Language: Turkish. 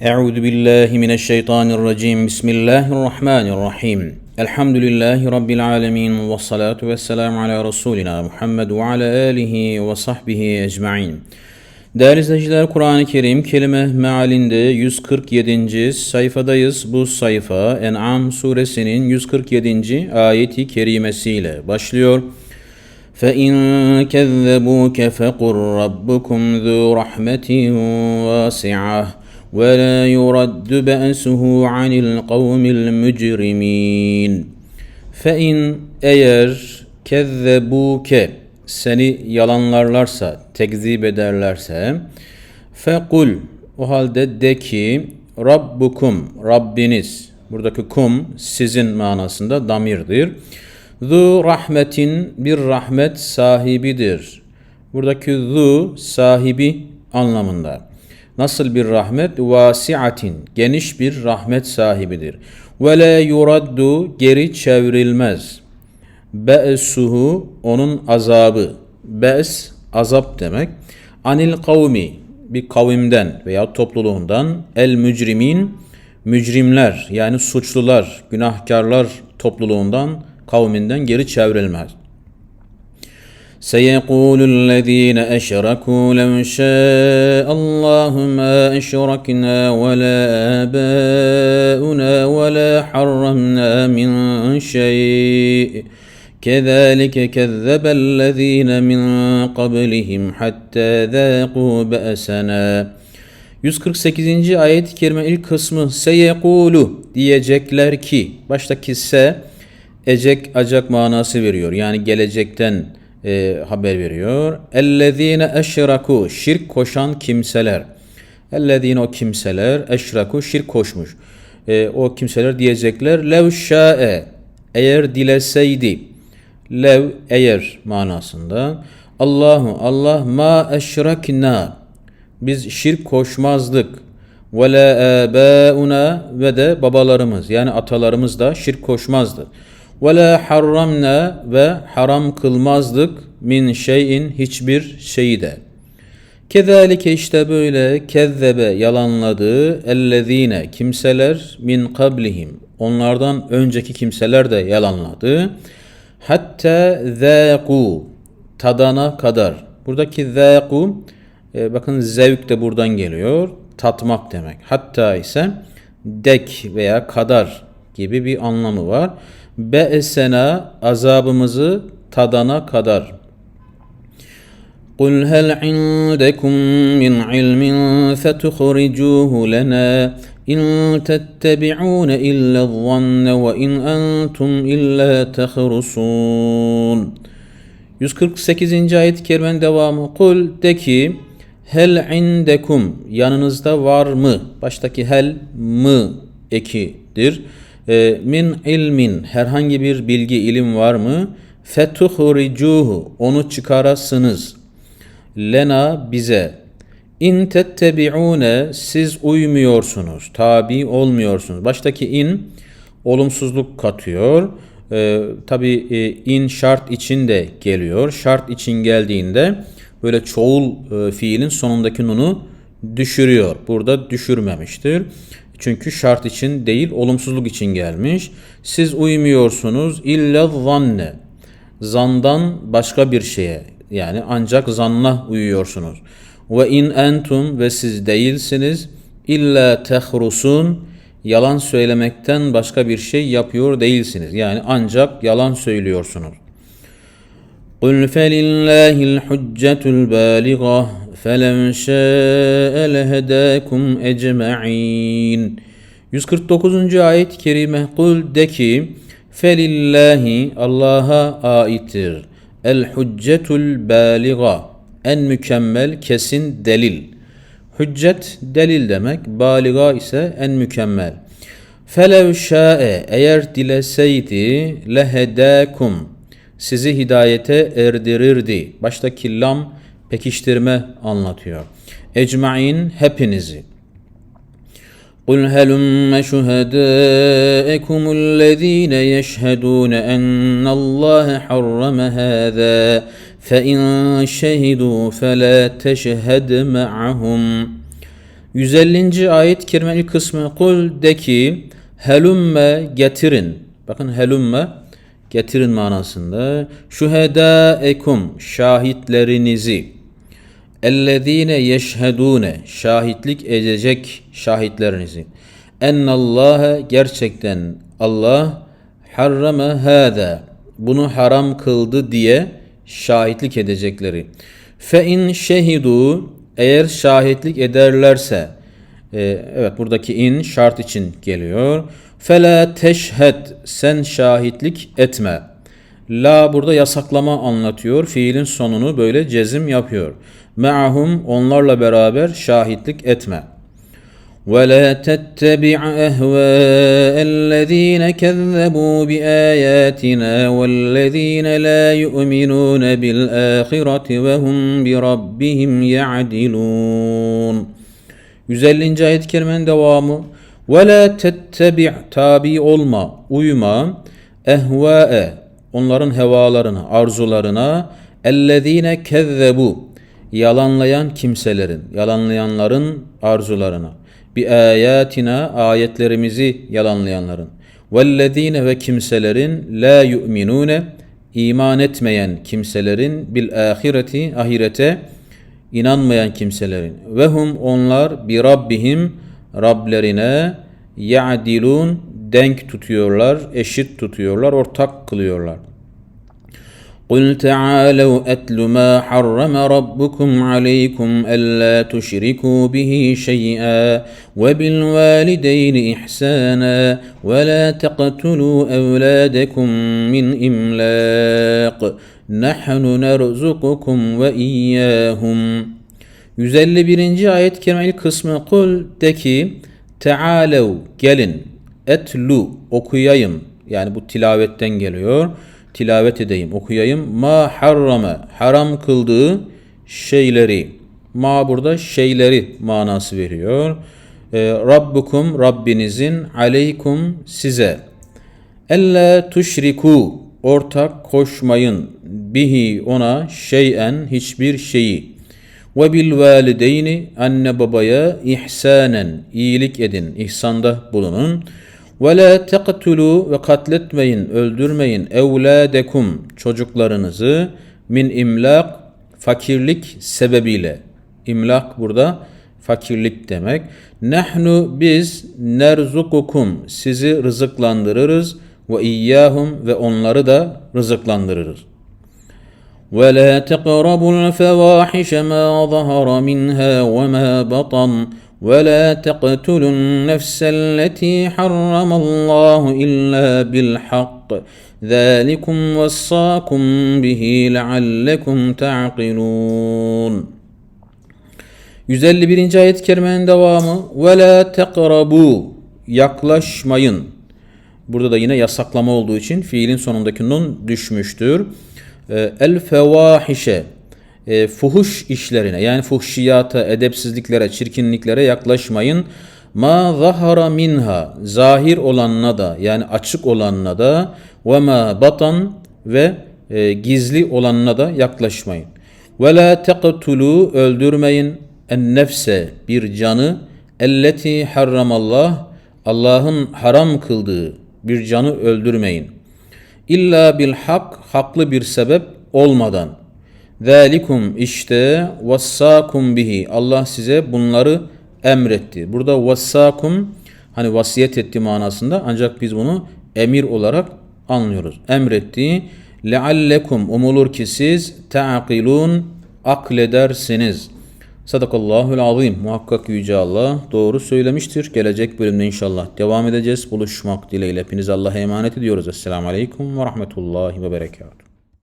أعوذ بالله من الشيطان الرجيم بسم الله الرحمن الرحيم الحمد لله رب العالمين والصلاة والسلام على رسولنا Muhammed ve ala alihi ve sahbihi ecmain. Değerli izleyiciler Kur'an-ı Kerim kelime mealinde 147. sayfadayız. Bu sayfa En'am suresinin 147. ayeti kerimesiyle başlıyor. فَاِنْ كَذَّبُوكَ فَقُلْ رَبُّكُمْ ذُو رَحْمَةٍ وَاسِعَةٍ وَلَا يُرَدُّ بَأْسُهُ عَنِ الْقَوْمِ الْمُجْرِمِينَ فَاِنْ eğer kezzebuke seni yalanlarlarsa, tekzip ederlerse fekul o halde de ki Rabbukum Rabbiniz buradaki kum sizin manasında damirdir. Zu rahmetin bir rahmet sahibidir. Buradaki zu sahibi anlamında. Nasıl bir rahmet? Vasiatin geniş bir rahmet sahibidir. Ve la yuraddu geri çevrilmez. Be'suhu onun azabı. Be's azap demek. Anil kavmi bir kavimden veya topluluğundan el mücrimin mücrimler yani suçlular, günahkarlar topluluğundan kavminden geri çevrilmez. سيقول الذين أشركوا لو شاء الله ما أشركنا ولا آباؤنا ولا حرمنا من شيء كذلك كذب الذين من قبلهم حتى ذاقوا بأسنا 148. ayet-i kerime ilk kısmı seyekulu diyecekler ki baştaki se ecek acak manası veriyor. Yani gelecekten e, haber veriyor. Ellezine eşraku şirk koşan kimseler. Ellezine o kimseler eşraku şirk koşmuş. E, o kimseler diyecekler lev şa'e eğer dileseydi lev eğer manasında Allahu Allah ma eşrakna biz şirk koşmazdık ve la ve de babalarımız yani atalarımız da şirk koşmazdı. Ve la harramna ve haram kılmazdık min şeyin hiçbir şeyi de. Kezalike işte böyle kezzebe yalanladı ellezine kimseler min kablihim onlardan önceki kimseler de yalanladı. Hatta zâku tadana kadar. Buradaki zâku e, bakın zevk de buradan geliyor. Tatmak demek. Hatta ise dek veya kadar gibi bir anlamı var. Be'esena azabımızı tadana kadar. قُلْ هَلْ عِنْدَكُمْ مِنْ عِلْمٍ فَتُخْرِجُوهُ لَنَا إِنْ تَتَّبِعُونَ إِلَّا الظَّنَّ وَإِنْ أَنْتُمْ إِلَّا تَخْرُصُونَ 148. ayet-i kerimenin devamı. Kul de ki hel indekum yanınızda var mı? Baştaki hel mı ekidir. E, min ilmin herhangi bir bilgi ilim var mı? Fetuhricuhu onu çıkarasınız. Lena bize. İn tettebi'une siz uymuyorsunuz. Tabi olmuyorsunuz. Baştaki in olumsuzluk katıyor. Ee, Tabi e, in şart için de geliyor. Şart için geldiğinde böyle çoğul e, fiilin sonundaki nunu düşürüyor. Burada düşürmemiştir. Çünkü şart için değil olumsuzluk için gelmiş. Siz uymuyorsunuz illa zanne. Zandan başka bir şeye yani ancak zanna uyuyorsunuz. Ve in entum ve siz değilsiniz illa tehrusun yalan söylemekten başka bir şey yapıyor değilsiniz. Yani ancak yalan söylüyorsunuz. قُلْ فَلِلَّهِ الْحُجَّةُ الْبَالِغَةُ فَلَوْ شَاءَ لَهَدَاكُمْ اَجْمَعِينَ 149. ayet-i kerime Kul de ki Felillahi Allah'a aittir. El hüccetul baliga en mükemmel kesin delil. Hüccet delil demek. Baliga ise en mükemmel. Felev şa'e eğer dileseydi lehedakum sizi hidayete erdirirdi. Baştaki lam pekiştirme anlatıyor. Ecmain hepinizi. قل هلم شهداءكم الذين يشهدون أن الله حرم هذا فإن شهدوا فلا تشهد معهم 150. ayet kerimeli kısmı kul de ki helümme getirin. Bakın helümme getirin manasında. Şuhedâekum şahitlerinizi. Ellezine yeşhedune şahitlik edecek şahitlerinizi. Ennallâhe gerçekten Allah harrama hâzâ bunu haram kıldı diye şahitlik edecekleri. İn şehidu eğer şahitlik ederlerse e, evet buradaki in şart için geliyor. Fela teşhed sen şahitlik etme. La burada yasaklama anlatıyor. Fiilin sonunu böyle cezim yapıyor. Me'ahum onlarla beraber şahitlik etme. ولا تتبع أهواء الذين كذبوا بآياتنا والذين لا يؤمنون بالآخرة وهم بربهم يعدلون 150. ayet-i kerimenin devamı وَلَا تَتَّبِعْ tabi olma, uyma ehvae onların hevalarına, arzularına ellezine kezzebu yalanlayan kimselerin, yalanlayanların arzularına. Bi ayatina ayetlerimizi yalanlayanların. Vellezine ve kimselerin la yu'minune iman etmeyen kimselerin bil ahireti ahirete inanmayan kimselerin. Ve hum onlar bi rabbihim Rablerine ya'dilun denk tutuyorlar, eşit tutuyorlar, ortak kılıyorlar. قل تعالوا أتل ما حرم ربكم عليكم ألا تشركوا به شيئا وبالوالدين إحسانا ولا تقتلوا أولادكم من إملاق نحن نرزقكم وإياهم 151. ayet kerimeli kısmı kul de ki Tealev gelin etlu okuyayım yani bu tilavetten geliyor tilavet edeyim, okuyayım. Ma harrame, haram kıldığı şeyleri. Ma burada şeyleri manası veriyor. E, Rabbukum, Rabbinizin, aleykum size. Elle tuşriku, ortak koşmayın. Bihi ona şeyen, hiçbir şeyi. Ve bil valideyni, anne babaya ihsanen, iyilik edin, ihsanda bulunun. Ve la teqtulu ve katletmeyin, öldürmeyin evladekum çocuklarınızı min imlak fakirlik sebebiyle. İmlak burada fakirlik demek. Nehnu biz nerzukukum sizi rızıklandırırız ve iyyahum ve onları da rızıklandırırız. Ve la teqrabul fawahisha ma zahara minha ve ma batan ولا تقتلوا النفس التي حرم الله إلا بالحق ذلكم وصاكم به لعلكم تعقلون 151. ayet-i kerimenin devamı ve la tekrabu yaklaşmayın. Burada da yine yasaklama olduğu için fiilin sonundaki nun düşmüştür. Ee, el fevahişe e, fuhuş işlerine yani fuhşiyata, edepsizliklere, çirkinliklere yaklaşmayın. Ma zahara minha zahir olanına da yani açık olanına da ve ma batan ve e, gizli olanına da yaklaşmayın. Ve la teqtulu öldürmeyin en nefse bir canı elleti harramallah Allah'ın haram kıldığı bir canı öldürmeyin. İlla bil hak haklı bir sebep olmadan. Zalikum işte vassakum bihi. Allah size bunları emretti. Burada vassakum hani vasiyet etti manasında ancak biz bunu emir olarak anlıyoruz. Emretti. Leallekum umulur ki siz ta'kilun akledersiniz. Sadakallahul azim. Muhakkak Yüce Allah doğru söylemiştir. Gelecek bölümde inşallah devam edeceğiz. Buluşmak dileğiyle hepiniz Allah'a emanet ediyoruz. Esselamu Aleyküm ve Rahmetullahi ve Berekatuhu.